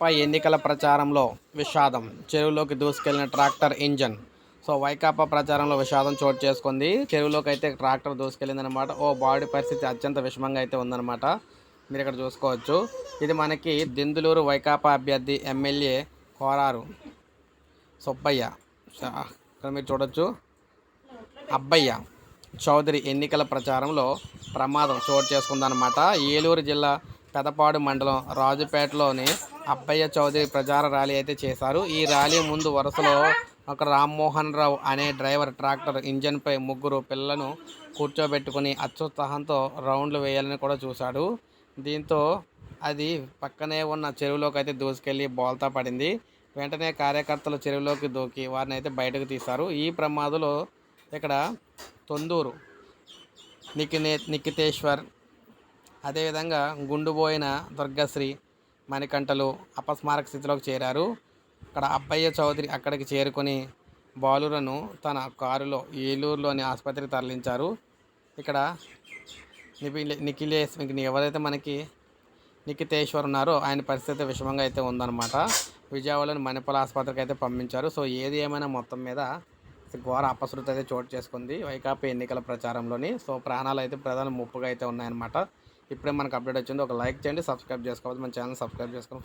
వైకాపా ఎన్నికల ప్రచారంలో విషాదం. చెరువులోకి దూసుకెళ్ళిన ట్రాక్టర్ ఇంజన్. సో వైకాపా ప్రచారంలో విషాదం చోటు చేసుకుంది. చెరువులోకి అయితే ట్రాక్టర్ దూసుకెళ్ళిందనమాట. ఓ బాడీ పరిస్థితి అత్యంత విషమంగా అయితే ఉందన్నమాట మీరు ఇక్కడ చూసుకోవచ్చు. ఇది మనకి దిందులూరు వైకాపా అభ్యర్థి ఎమ్మెల్యే కోరారు సుబ్బయ్య. ఇక్కడ మీరు చూడొచ్చు. అబ్బయ్య చౌదరి ఎన్నికల ప్రచారంలో ప్రమాదం చోటు చేసుకుందనమాట. ఏలూరు జిల్లా పెదపాడు మండలం రాజుపేటలోని అబ్బయ్య చౌదరి ప్రచార ర్యాలీ అయితే చేశారు. ఈ ర్యాలీ ముందు వరుసలో ఒక రామ్మోహన్ రావు అనే డ్రైవర్ ట్రాక్టర్ ఇంజన్పై ముగ్గురు పిల్లలను కూర్చోబెట్టుకుని అత్యుత్సాహంతో రౌండ్లు వేయాలని కూడా చూశాడు. దీంతో అది పక్కనే ఉన్న చెరువులోకి అయితే దూసుకెళ్ళి బోల్తా పడింది. వెంటనే కార్యకర్తలు చెరువులోకి దూకి వారిని అయితే బయటకు తీశారు. ఈ ప్రమాదంలో ఇక్కడ తొందూరు నికినే నికితేశ్వర్ అదేవిధంగా గుండుబోయిన దుర్గశ్రీ మణికంఠలు అపస్మారక స్థితిలోకి చేరారు. అక్కడ అబ్బయ్య చౌదరి అక్కడికి చేరుకొని బాలురను తన కారులో ఏలూరులోని ఆసుపత్రికి తరలించారు. ఇక్కడ నిఖిలే నిఖిలేష్ ఇంక ఎవరైతే మనకి నిఖితేశ్వర్ ఉన్నారో ఆయన పరిస్థితి విషమంగా అయితే ఉందన్నమాట. విజయవాడలోని మణిపాల్ ఆసుపత్రికి అయితే పంపించారు. సో ఏది ఏమైనా మొత్తం మీద ఘోర అపశృతి అయితే చోటు చేసుకుంది వైకాపా ఎన్నికల ప్రచారంలోని. సో ప్రాణాలు అయితే ప్రధాన ముప్పుగా అయితే ఉన్నాయన్నమాట. ఇప్పుడే మనకు అప్డేట్ వచ్చింది. ఒక లైక్ చేయండి సబ్స్క్రైబ్ చేసుకోవాలి మన ఛానల్ సబ్స్క్రైబ్ చేసుకొని